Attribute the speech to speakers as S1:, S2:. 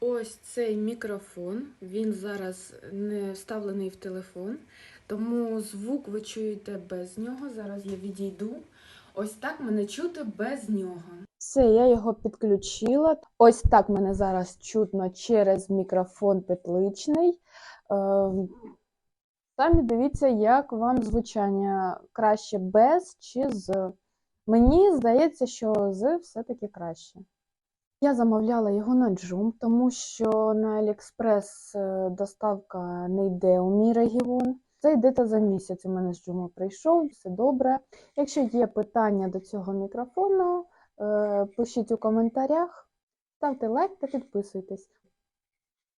S1: ось цей мікрофон. Він зараз не вставлений в телефон, тому звук ви чуєте без нього. Зараз я відійду. Ось так мене чути без нього. Все, я його підключила. Ось так мене зараз чутно через мікрофон петличний. Е, Самі дивіться, як вам звучання краще без чи з. Мені здається, що з все-таки краще. Я замовляла його на Джум, тому що на AliExpress е, доставка не йде у мій регіон. Це йде за місяць. У мене з Джума прийшов, все добре. Якщо є питання до цього мікрофону, е, пишіть у коментарях, ставте лайк та підписуйтесь.